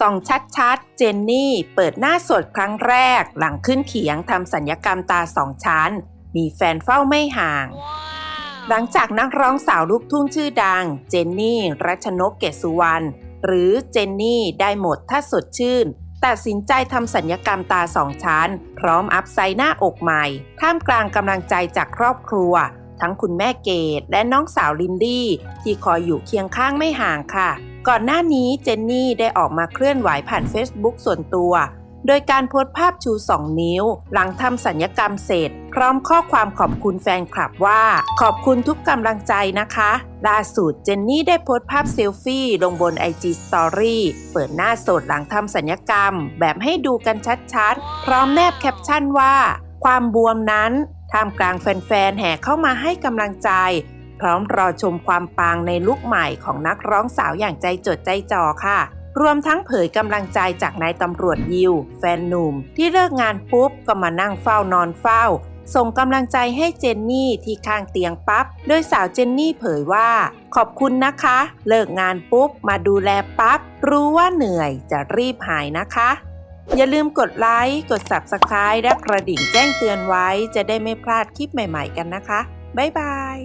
ส่องชัดๆ เจนนี่เปิดหน้าสดครั้งแรก หลังขึ้นเขียงทำสัญญกรรมตาสองชั้น มีแฟนเฝ้าไม่ห่าง หลังจากนักร้องสาวลูกทุ่งชื่อดัง เจนนี่รัชนกเกศสุวรรณหรือเจนนี่ได้หมดถ้าสดชื่น ตัดสินใจทำสัญญกรรมตาสองชั้น พร้อมอัพไซด์หน้าอกใหม่ ท่ามกลางกำลังใจจากครอบครัว ทั้งคุณแม่เกดและน้องสาวลินดี้ที่คอยอยู่เคียงข้างไม่ห่างค่ะ ก่อนหน้านี้เจนนี่ได้ออกมาเคลื่อนไหวผ่าน Facebook ส่วนตัว โดยการโพสต์ภาพชู 2 นิ้ว หลังทำสัญญกรรมเสร็จ พร้อมข้อความขอบคุณแฟนคลับว่า ขอบคุณทุกกำลังใจนะคะ ล่าสุดเจนนี่ได้โพสต์ภาพเซลฟี่ลงบน IG Story เปิดหน้าสดหลังทำสัญญกรรม แบบให้ดูกันชัดๆ พร้อมแนบแคปชั่นว่า ความบวมนั้นท่ามกลางแฟนๆแห่เข้ามาให้กำลังใจ พร้อมรอชมความปังในลุคใหม่ของนักร้องสาวอย่างใจจดใจจ่อค่ะ รวมทั้งเผยกำลังใจจากนายตำรวจยิว แฟนหนุ่ม ที่เลิกงานปุ๊บก็มานั่งเฝ้านอนเฝ้า ส่งกำลังใจให้เจนนี่ที่ข้างเตียงปับ๊บ โดยสาวเจนนี่เผยว่า ขอบคุณนะคะ เลิกงานปุ๊บมาดูแลปั๊บ รู้ว่าเหนื่อยจะรีบหายนะคะอย่าลืมกดไลค์ กด Subscribe และกระดิ่งแจ้งเตือนไว้ จะได้ไม่พลาดคลิปใหม่ๆกันนะคะ บ๊ายบาย